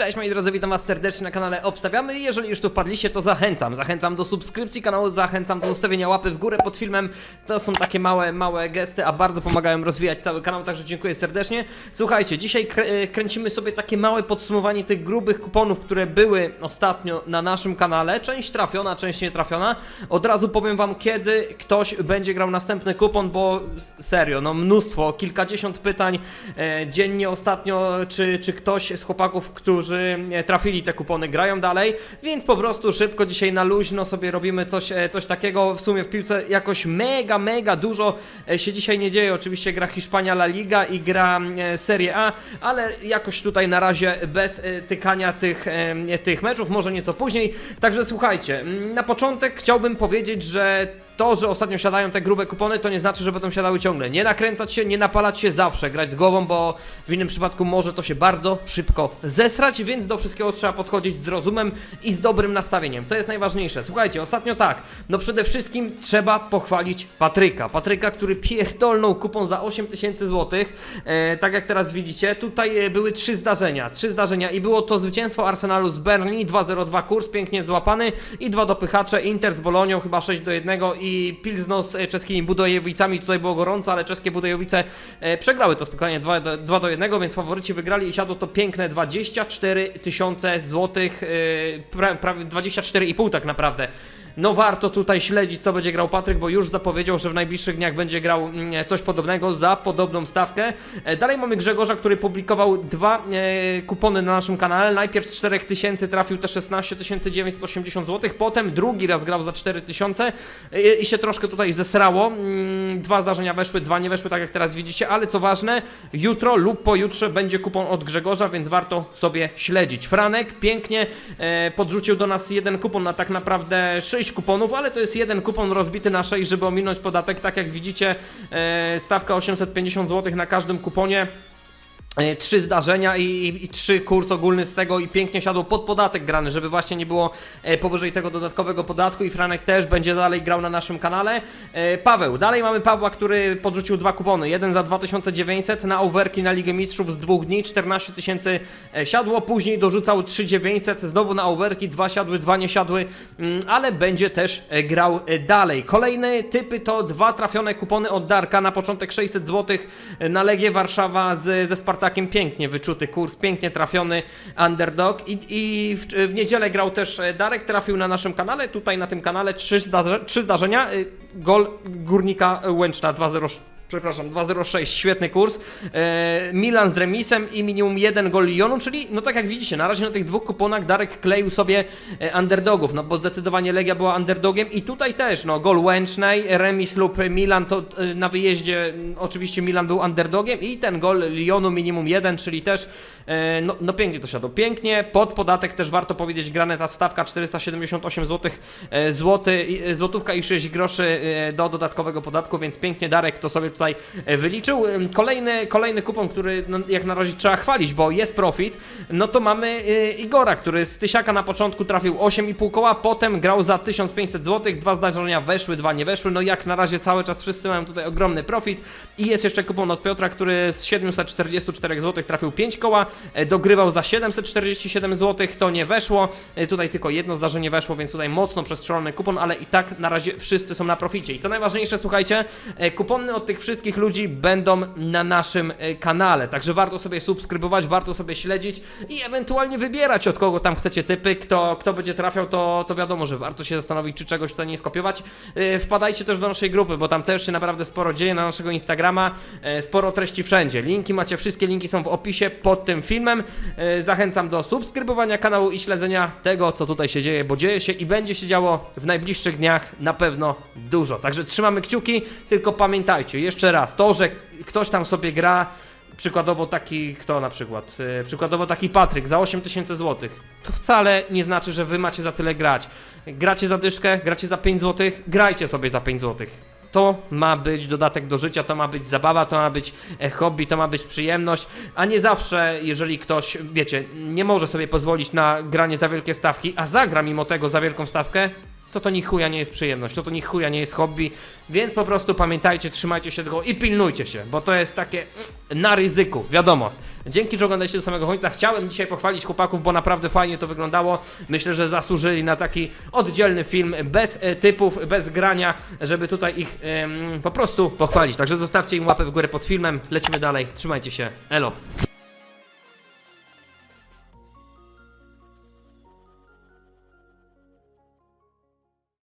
Cześć moi drodzy, witam was serdecznie na kanale Obstawiamy i jeżeli już tu wpadliście, to zachęcam. Zachęcam do subskrypcji kanału, zachęcam do zostawienia łapy w górę pod filmem. To są takie małe, małe gesty, a bardzo pomagają rozwijać cały kanał, także dziękuję serdecznie. Słuchajcie, dzisiaj krę e, kręcimy sobie takie małe podsumowanie tych grubych kuponów, które były ostatnio na naszym kanale. Część trafiona, część nie trafiona. Od razu powiem wam, kiedy ktoś będzie grał następny kupon, bo serio, no mnóstwo, kilkadziesiąt pytań e, dziennie ostatnio, czy, czy ktoś z chłopaków, którzy e, trafili te kupony, grają dalej, więc po prostu szybko dzisiaj na luźno sobie robimy coś, e, coś takiego. W sumie w piłce jakoś mega, mega dużo e, się dzisiaj nie dzieje. Oczywiście gra Hiszpania La Liga i gra Serie A, ale jakoś tutaj na razie bez tykania tych, tych meczów, może nieco później. Także słuchajcie, na początek chciałbym powiedzieć, że to, że ostatnio siadają te grube kupony, to nie znaczy, że będą siadały ciągle. Nie nakręcać się, nie napalać się zawsze, grać z głową, bo w innym przypadku może to się bardzo szybko zesrać, więc do wszystkiego trzeba podchodzić z rozumem i z dobrym nastawieniem. To jest najważniejsze. Słuchajcie, ostatnio tak, no przede wszystkim trzeba pochwalić Patryka. Patryka, który pierdolnął kupon za 8000 zł. E, tak jak teraz widzicie, tutaj e, były trzy zdarzenia. Trzy zdarzenia i było to zwycięstwo Arsenalu z Burnley, 2-0-2 kurs, pięknie złapany i dwa dopychacze, Inter z Bolonią chyba 6 do 1 i Pilzno z e, czeskimi Budojewicami. Tutaj było gorąco, ale czeskie Budojowice e, przegrały to spotkanie 2 do, 2 do 1, więc faworyci wygrali i siadło to piękne 24 tysiące złotych, e, pra, prawie 24,5 tak naprawdę. No warto tutaj śledzić, co będzie grał Patryk, bo już zapowiedział, że w najbliższych dniach będzie grał mm, coś podobnego za podobną stawkę. E, Dalej mamy Grzegorza, który publikował dwa e, kupony na naszym kanale. Najpierw z 4000 trafił te 16 980 zł, potem drugi raz grał za 4000 e, i się troszkę tutaj zesrało. Mm, Dwa zdarzenia weszły, dwa nie weszły, tak jak teraz widzicie, ale co ważne, jutro lub pojutrze będzie kupon od Grzegorza, więc warto sobie śledzić. Franek pięknie podrzucił do nas jeden kupon na tak naprawdę 6 kuponów, ale to jest jeden kupon rozbity na 6, żeby ominąć podatek. Tak jak widzicie, e, stawka 850 zł na każdym kuponie. E, Trzy zdarzenia i, i, i trzy kurs ogólny z tego i pięknie siadło pod podatek grany, żeby właśnie nie było e, powyżej tego dodatkowego podatku i Franek też będzie dalej grał na naszym kanale. E, Paweł, dalej mamy Pawła, który podrzucił dwa kupony, jeden za 2900 na overki na Ligę Mistrzów z dwóch dni, 14 tysięcy siadło, później dorzucał 3900 znowu na overki, dwa siadły, dwa nie siadły, mm, ale będzie też grał dalej. Kolejne typy to dwa trafione kupony od Darka, na początek 600 zł na Legię Warszawa z, ze Spartakiem, pięknie wyczuty kurs, pięknie trafiony underdog. I, i w, w niedzielę grał też e, Darek, trafił na naszym kanale, tutaj na tym kanale trzy, zdarze, trzy zdarzenia, y, gol Górnika Łęczna 2-0 przepraszam, 2-0-6, świetny kurs. E, Milan z remisem i minimum jeden gol Lyonu, czyli no tak jak widzicie, na razie na tych dwóch kuponach Darek kleił sobie e, underdogów, no bo zdecydowanie Legia była underdogiem. I tutaj też, no gol Łęcznej, remis lub Milan, to e, na wyjeździe m, oczywiście Milan był underdogiem. I ten gol Lyonu minimum jeden, czyli też no, no pięknie to siadło, pięknie, pod podatek też warto powiedzieć, grane ta stawka 478 zł, złoty, złotówka i 6 groszy do dodatkowego podatku, więc pięknie Darek to sobie tutaj e, wyliczył. Kolejny, kolejny kupon, który no, jak na razie trzeba chwalić, bo jest profit, no to mamy e, Igora, który z tysiaka na początku trafił 8,5 koła, potem grał za 1500 zł, dwa zdarzenia weszły, dwa nie weszły, no jak na razie cały czas wszyscy mają tutaj ogromny profit. I jest jeszcze kupon od Piotra, który z 744 zł trafił 5 koła, e, dogrywał za 747 zł, to nie weszło, tutaj tylko jedno zdarzenie weszło, więc tutaj mocno przestrzelony kupon, ale i tak na razie wszyscy są na proficie. I co najważniejsze, słuchajcie, kupony od tych wszystkich ludzi będą na naszym e, kanale, także warto sobie subskrybować, warto sobie śledzić i ewentualnie wybierać od kogo tam chcecie typy, kto, kto będzie trafiał, to, to wiadomo, że warto się zastanowić, czy czegoś tutaj nie skopiować. E, Wpadajcie też do naszej grupy, bo tam też się naprawdę sporo dzieje na naszego Instagrama, e, sporo treści wszędzie. Linki macie, wszystkie linki są w opisie pod tym filmem. Zachęcam do subskrybowania kanału i śledzenia tego, co tutaj się dzieje, bo dzieje się i będzie się działo w najbliższych dniach na pewno dużo. Także trzymamy kciuki, tylko pamiętajcie, jeszcze raz, to, że ktoś tam sobie gra, przykładowo taki, kto na przykład, e, przykładowo taki Patryk za 8000 zł, to wcale nie znaczy, że wy macie za tyle grać. Gracie za dyszkę, gracie za 5 zł, grajcie sobie za 5 zł. To ma być dodatek do życia, to ma być zabawa, to ma być e, hobby, to ma być przyjemność, a nie zawsze, jeżeli ktoś, wiecie, nie może sobie pozwolić na granie za wielkie stawki, a zagra mimo tego za wielką stawkę, to to ni chuja nie jest przyjemność, to to ni chuja nie jest hobby, więc po prostu pamiętajcie, trzymajcie się tego i pilnujcie się, bo to jest takie mm, na ryzyku, wiadomo. Dzięki, że oglądaliście do samego końca. Chciałem dzisiaj pochwalić chłopaków, bo naprawdę fajnie to wyglądało. Myślę, że zasłużyli na taki oddzielny film, bez e, typów, bez grania, żeby tutaj ich em, po prostu pochwalić. Także zostawcie im łapę w górę pod filmem. Lecimy dalej. Trzymajcie się. Elo.